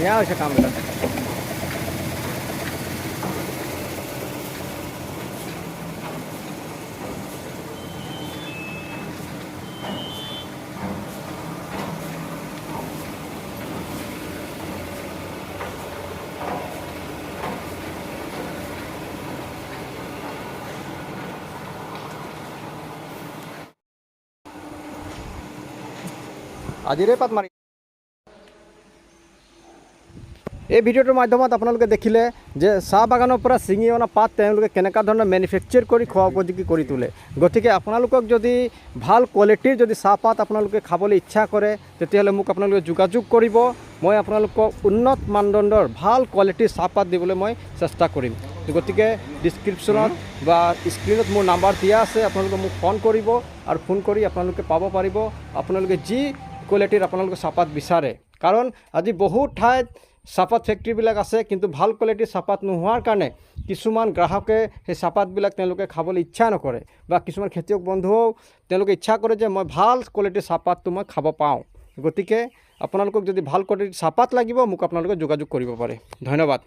दुनिया उसे काम कर Adirepat mari এই ভিডিঅ'টোৰ মাধ্যমত আপোনালোকে দেখিলে যে চাহ বাগানৰ পৰা ছিঙি অনা পাত তেওঁলোকে কেনেকুৱা ধৰণৰ মেনুফেকচাৰ কৰি খোৱা উপযোগী কৰি তোলে। গতিকে আপোনালোকক যদি ভালো কোৱালিটিৰ যদি চাহপাত আপোনালোকে খাবলৈ ইচ্ছা কৰে, তেতিয়াহ'লে মোক আপোনালোকে যোগাযোগ কৰিব। মই আপোনালোকক উন্নত মানদণ্ডৰ ভালো কোৱালিটিৰ চাহপাত দিবলৈ মই চেষ্টা কৰিম। গতিকে ডিছক্ৰিপশ্যনত বা স্ক্ৰীণত মোৰ নাম্বাৰ দিয়া আছে, আপোনালোকে মোক ফোন কৰিব আৰু ফোন কৰি আপোনালোকে পাব পাৰিব। আপোনালোকে যি কোৱালিটিৰ আপোনালোকে চাহপাত বিচাৰে। কাৰণ আজি বহুত ঠাইত চাহপাত ফেক্টৰীবিলাক আছে, কিন্তু ভালো কোৱালিটিৰ চাহপাত নোহোৱাৰ কাৰণে কিছুমান গ্ৰাহকে সেই চাহপাতবিলাক তেওঁলোকে খাবলৈ ইচ্ছা নকৰে বা কিছুমান খেতিয়ক বন্ধুও তেওঁলোকে ইচ্ছা কৰে যে মই ভালো কোৱালিটিৰ চাহপাতটো মই খাব পাওঁ। গতিকে আপোনালোকক যদি ভালো কোৱালিটিৰ চাহপাত লাগিব, মোক আপোনালোকে যোগাযোগ কৰিব পাৰে। ধন্যবাদ।